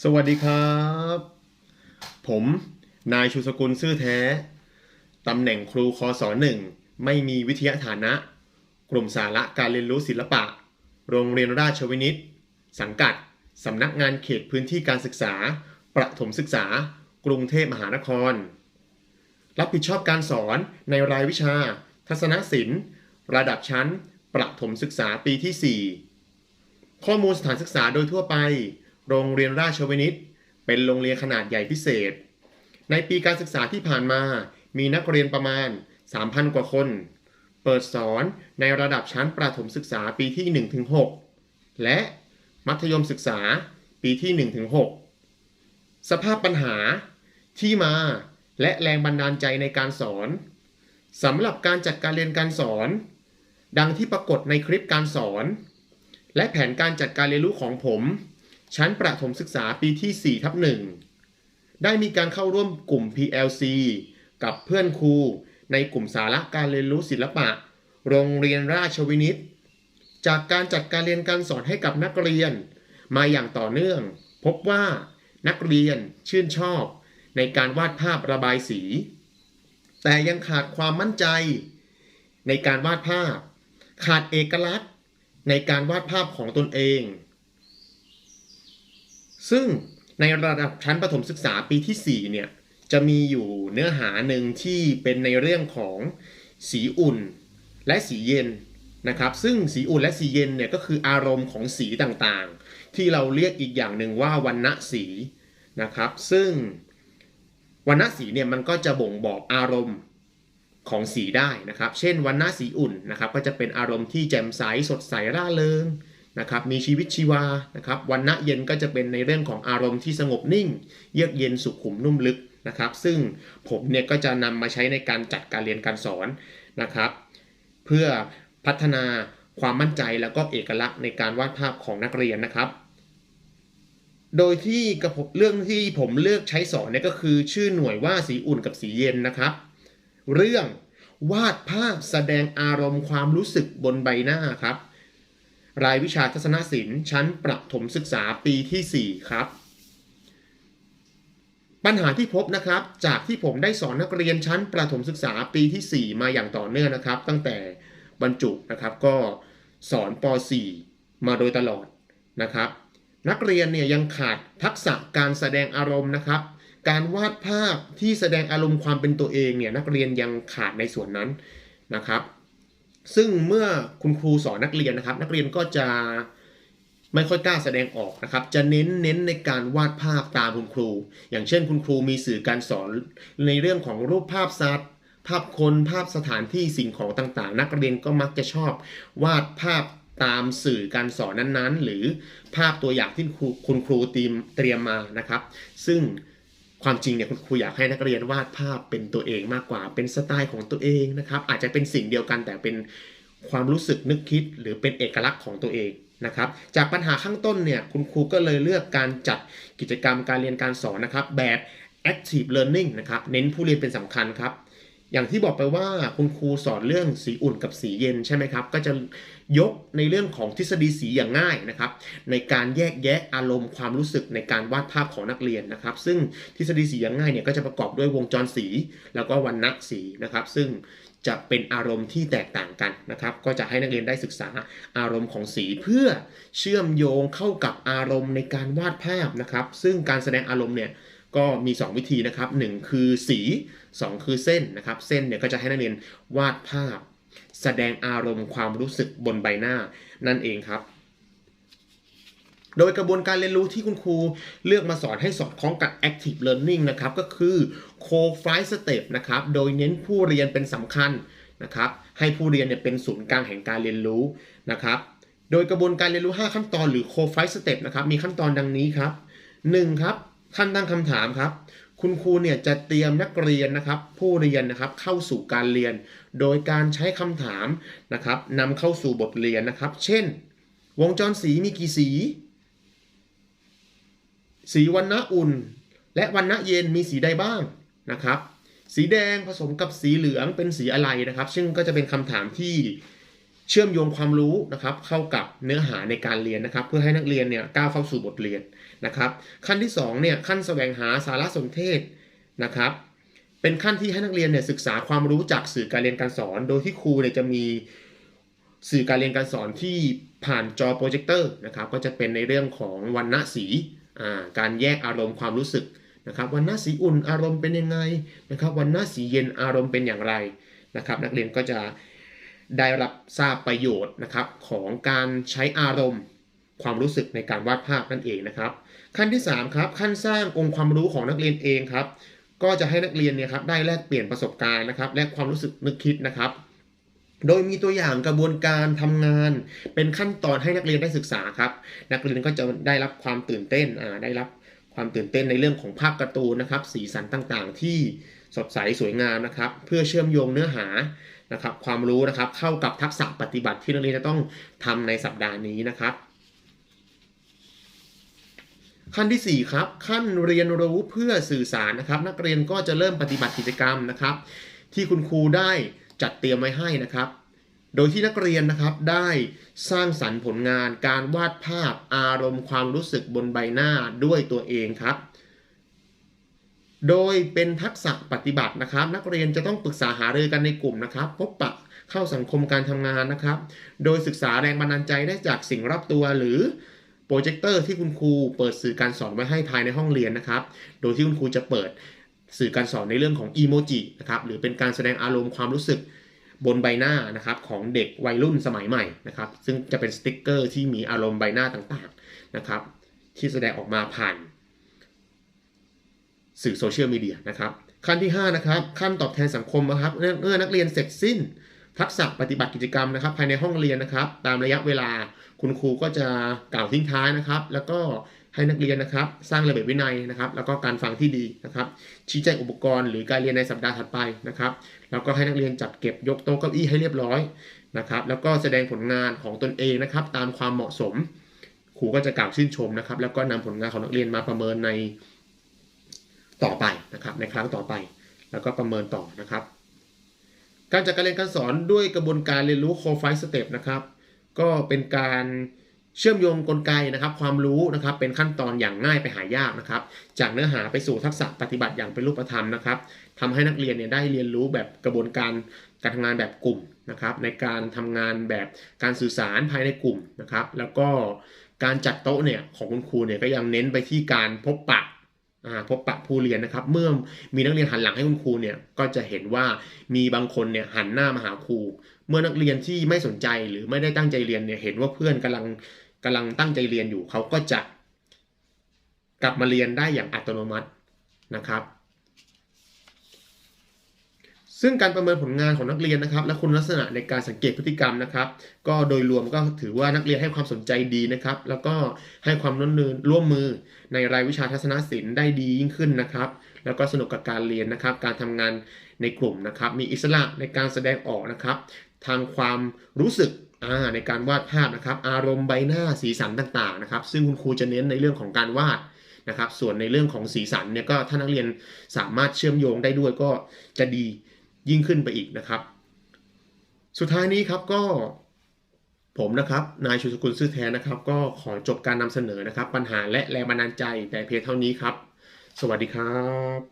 สวัสดีครับ ผมนายชูสกุลซื่อแท้ ตำแหน่งครูคอสอหนึ่งไม่มีวิทยาฐานะ กลุ่มสาระการเรียนรู้ศิลปะ โรงเรียนราชวินิต สังกัด สำนักงานเขตพื้นที่การศึกษา ประถมศึกษา กรุงเทพมหานคร รับผิดชอบการสอนในรายวิชา ทัศนศิลป์ ระดับชั้น ประถมศึกษาปีที่ 4 ข้อมูลสถานศึกษาโดยทั่วไป โรงเรียนราชวินิต เป็นโรงเรียนขนาดใหญ่พิเศษ ในปีการศึกษาที่ผ่านมา มีนักเรียนประมาณ 3,000 กว่าคน เปิดสอนในระดับชั้นประถมศึกษาปีที่ 1-6 และมัธยมศึกษาปีที่ 1-6 สภาพปัญหาที่มาและแรงบันดาลใจในการสอนสำหรับการจัดการเรียนการสอน ดังที่ปรากฏในคลิปการสอน และแผนการจัดการเรียนรู้ของผม ชั้นประถมศึกษาปีที่4ทับ1ได้มีการเข้าร่วมกลุ่ม PLC กับเพื่อนครูในกลุ่มสาระการเรียนรู้ศิลปะ โรงเรียนราชวินิต จากการจัดการเรียนการสอนให้กับนักเรียน มาอย่างต่อเนื่อง พบว่านักเรียนชื่นชอบในการวาดภาพระบายสี แต่ยังขาดความมั่นใจ ในการวาดภาพ ขาดเอกลักษณ์ ในการวาดภาพของตนเอง ซึ่งในระดับชั้นประถมศึกษาปีที่ 4 เนี่ย จะมีอยู่เนื้อหาหนึ่งที่เป็นในเรื่องของสีอุ่นและสีเย็นนะครับ ซึ่งสีอุ่นและสีเย็นเนี่ยก็คืออารมณ์ของสีต่างๆ ที่เราเรียกอีกอย่างหนึ่งว่าวันณะสีนะครับ ซึ่งวันณะสีเนี่ยมันก็จะบ่งบอกอารมณ์ของสีได้นะครับ เช่นวันณะสีอุ่นนะครับ ก็จะเป็นอารมณ์ที่แจ่มใสสดใสร่าเริง นะครับมีชีวิตชีวานะครับวันณะเย็นก็จะเป็นในเรื่องของอารมณ์ที่สงบนิ่ง เยือกเย็นสุขุมนุ่มลึกนะครับ ซึ่งผมเนี่ยก็จะนำมาใช้ในการจัดการเรียนการสอนนะครับ เพื่อพัฒนาความมั่นใจแล้วก็เอกลักษณ์ในการวาดภาพของนักเรียนนะครับ โดยที่กระผมเรื่องที่ผมเลือกใช้สอนเนี่ยก็คือชื่อหน่วยว่าสีอุ่นกับสีเย็นนะครับ เรื่องวาดภาพแสดงอารมณ์ความรู้สึกบนใบหน้าครับ รายวิชาทัศนศิลป์ชั้นประถมศึกษาปีที่ 4 ครับ ปัญหาที่พบนะครับ จากที่ผมได้สอนนักเรียนชั้นประถมศึกษาปีที่ 4 มาอย่างต่อเนื่องนะครับ ตั้งแต่บรรจุนะครับก็สอนป .4 มาโดยตลอดนะครับ นักเรียนเนี่ยยังขาดทักษะการแสดงอารมณ์นะครับ การวาดภาพที่แสดงอารมณ์ความเป็นตัวเองเนี่ยนักเรียนยังขาดในส่วนนั้นนะครับ ซึ่งเมื่อคุณครูสอนนักเรียนนะครับ นักเรียนก็จะไม่ค่อยกล้าแสดงออกนะครับ จะเน้นเน้นในการวาดภาพตามคุณครู อย่างเช่นคุณครูมีสื่อการสอนในเรื่องของรูปภาพสัตว์ ภาพคนภาพสถานที่สิ่งของต่างๆ นักเรียนก็มักจะชอบ วาดภาพตามสื่อการสอนนั้นๆ หรือภาพตัวอย่างที่คุณครูเตรียมมานะครับ ซึ่ง ความจริงเนี่ยคุณครูอยากให้นักเรียนวาดภาพเป็นตัวเองมากกว่า เป็นสไตล์ของตัวเองนะครับ อาจจะเป็นสิ่งเดียวกันแต่เป็นความรู้สึกนึกคิดหรือเป็นเอกลักษณ์ของตัวเองนะครับ จากปัญหาข้างต้นเนี่ยคุณครูก็เลยเลือกการจัดกิจกรรมการเรียนการสอนนะครับ แบบ active learning นะครับ เน้นผู้เรียนเป็นสำคัญครับ อย่างที่บอกไปว่าคุณครูสอนเรื่องสีอุ่นกับสีเย็นใช่ไหมครับ ก็จะยกในเรื่องของทฤษฎีสีอย่างง่ายนะครับ ในการแยกแยะอารมณ์ความรู้สึกในการวาดภาพของนักเรียนนะครับ ซึ่งทฤษฎีสีอย่างง่ายเนี่ยก็จะประกอบด้วยวงจรสี แล้วก็วันณะสีนะครับ ซึ่งจะเป็นอารมณ์ที่แตกต่างกันนะครับ ก็จะให้นักเรียนได้ศึกษาอารมณ์ของสีเพื่อเชื่อมโยงเข้ากับอารมณ์ในการวาดภาพนะครับ ซึ่งการแสดงอารมณ์เนี่ย ก็มี 2 วิธีนะครับ 1 คือสี 2 คือเส้นนะครับ เส้นเนี่ยก็จะให้นักเรียนวาดภาพ แสดงอารมณ์ความรู้สึกบนใบหน้านั่นเองครับ โดยกระบวนการเรียนรู้ที่คุณครูเลือกมาสอนให้สอดคล้องกับ active learning นะครับ ก็คือ co-flight step นะครับ โดยเน้นผู้เรียนเป็นสำคัญนะครับ ให้ผู้เรียนเนี่ยเป็นศูนย์กลางแห่งการเรียนรู้นะครับ โดยกระบวนการเรียนรู้ 5 ขั้นตอนหรือ co-flight step นะครับ มีขั้นตอนดังนี้ครับ 1 ครับ ขั้นตั้งคำถามครับ คุณครูเนี่ยจะเตรียมนักเรียนนะครับ ผู้เรียนนะครับเข้าสู่การเรียน โดยการใช้คำถามนะครับนำเข้าสู่บทเรียนนะครับ เช่น วงจรสีมีกี่สี สีวันณะอุ่น และวันณะเย็นมีสีใดบ้างนะครับ สีแดงผสมกับสีเหลืองเป็นสีอะไรนะครับ ซึ่งก็จะเป็นคำถามที่ เชื่อมโยงความรู้นะครับเข้ากับเนื้อหาในการเรียนนะครับ เพื่อให้นักเรียนเนี่ยก้าวเข้าสู่บทเรียนนะครับ ขั้นที่2เนี่ยขั้นแสวงหาสารสนเทศนะครับเป็นขั้นที่ให้นักเรียนเนี่ยศึกษาความรู้จากสื่อการเรียนการสอน โดยที่ครูเนี่ยจะมีสื่อการเรียนการสอนที่ผ่านจอโปรเจคเตอร์นะครับก็จะเป็นในเรื่องของวรรณสีอ่าการแยกอารมณ์ความรู้สึกนะครับวรรณสีอุ่นอารมณ์เป็นยังไงนะครับวรรณสีเย็นอารมณ์เป็นอย่างไรนะครับ นักเรียนก็จะ ได้รับทราบประโยชน์นะครับของการใช้อารมณ์ความรู้สึกในการวาดภาพนั่นเองนะครับ ขั้นที่3ครับขั้นสร้างองค์ความรู้ของนักเรียนเองครับ ก็จะให้นักเรียนเนี่ยครับได้แลกเปลี่ยนประสบการณ์นะครับ และความรู้สึกนึกคิดนะครับ โดยมีตัวอย่างกระบวนการทำงาน เป็นขั้นตอนให้นักเรียนได้ศึกษาครับ นักเรียนก็จะได้รับความตื่นเต้นอ่าได้รับความตื่นเต้นในเรื่องของภาพการ์ตูนนะครับ สีสันต่างๆ ที่สดใสสวยงามนะครับ เพื่อเชื่อมโยงเนื้อหา นะครับความรู้นะครับเข้ากับทักษะปฏิบัติที่นักเรียนจะต้องทำในสัปดาห์นี้นะครับ ขั้นที่ 4 ครับ ขั้นเรียนรู้เพื่อสื่อสารนะครับ นักเรียนก็จะเริ่มปฏิบัติกิจกรรมนะครับ ที่คุณครูได้จัดเตรียมไว้ให้นะครับ โดยที่นักเรียนนะครับได้สร้างสรรค์ผลงานการวาดภาพอารมณ์ความรู้สึกบนใบหน้าด้วยตัวเองครับ โดยเป็นทักษะปฏิบัตินะครับ นักเรียนจะต้องปรึกษาหารือกันในกลุ่มนะครับ พบปะเข้าสังคมการทำงานนะครับ โดยศึกษาแรงบันดาลใจได้จากสิ่งรอบตัวหรือโปรเจคเตอร์ที่คุณครูเปิดสื่อการสอนไว้ให้ภายในห้องเรียนนะครับ โดยที่คุณครูจะเปิดสื่อการสอนในเรื่องของอีโมจินะครับหรือเป็นการแสดงอารมณ์ความรู้สึกบนใบหน้านะครับของเด็กวัยรุ่นสมัยใหม่นะครับซึ่งจะเป็นสติกเกอร์ที่มีอารมณ์ใบหน้าต่างๆนะครับที่แสดงออกมาผ่าน สื่อโซเชียลมีเดียนะครับขั้นที่5นะครับขั้นตอบแทนสังคมนะครับเมื่อนักเรียนเสร็จสิ้น ทักษะปฏิบัติกิจกรรมนะครับ ภายในห้องเรียนนะครับ ตามระยะเวลาคุณครูก็จะกล่าวทิ้งท้ายนะครับ แล้วก็ให้นักเรียนนะครับ สร้างระเบียบวินัยนะครับ แล้วก็การฟังที่ดีนะครับ ชี้แจงอุปกรณ์หรือการเรียนในสัปดาห์ถัดไปนะครับ แล้วก็ให้นักเรียนจัดเก็บยกโต๊ะเก้าอี้ให้เรียบร้อยนะครับ แล้วก็แสดงผลงานของตนเองนะครับ ตามความเหมาะสมครูก็จะกล่าวชื่นชมนะครับ แล้วก็นำผลงานของนักเรียนมาประเมินใน ต่อไปนะครับในครั้งต่อไป แล้วก็ประเมินต่อนะครับ การจัดการเรียนการสอนด้วยกระบวนการเรียนรู้โคไฟสเต็ปนะครับก็เป็นการเชื่อมโยงกลไกนะครับ ความรู้นะครับเป็นขั้นตอนอย่างง่ายไปหายากนะครับ จากเนื้อหาไปสู่ทักษะปฏิบัติอย่างเป็นรูปธรรมนะครับทำให้นักเรียนเนี่ยได้เรียนรู้แบบกระบวนการการทำงานแบบกลุ่มนะครับในการทำงานแบบการสื่อสารภายในกลุ่มนะครับ แล้วก็การจัดโต๊ะเนี่ยของคุณครูเนี่ยก็ยังเน้นไปที่การพบปะ พบปะผู้เรียนนะครับ เมื่อมีนักเรียนหันหลังให้คุณครูเนี่ยก็จะเห็นว่ามีบางคนเนี่ยหันหน้ามาหาครู เมื่อนักเรียนที่ไม่สนใจหรือไม่ได้ตั้งใจเรียนเนี่ยเห็นว่าเพื่อนกำลังกำลังตั้งใจเรียนอยู่เขาก็จะกลับมาเรียนได้อย่างอัตโนมัตินะครับ ซึ่งการประเมินผลงานของนักเรียนนะครับ และคุณลักษณะในการสังเกตพฤติกรรมนะครับ ก็โดยรวมก็ถือว่านักเรียนให้ความสนใจดีนะครับ แล้วก็ให้ความร่วมมือร่วมมือในรายวิชาทัศนศิลป์ได้ดียิ่งขึ้นนะครับ แล้วก็สนุกกับการเรียนนะครับ การทำงานในกลุ่มนะครับ มีอิสระในการแสดงออกนะครับ ทางความรู้สึกในการวาดภาพนะครับ อารมณ์ใบหน้าสีสันต่างๆนะครับ ซึ่งคุณครูจะเน้นในเรื่องของการวาดนะครับ ส่วนในเรื่องของสีสันเนี่ยก็ถ้านักเรียนสามารถเชื่อมโยงได้ด้วยก็จะดี ยิ่งขึ้นไปอีกนะครับ สุดท้ายนี้ครับก็ผมนะครับนายชูสกุลซื่อแท้นะครับ ก็ขอจบการนำเสนอนะครับ ปัญหาและแรงบันดาลใจแต่เพียงเท่านี้ครับ สวัสดีครับ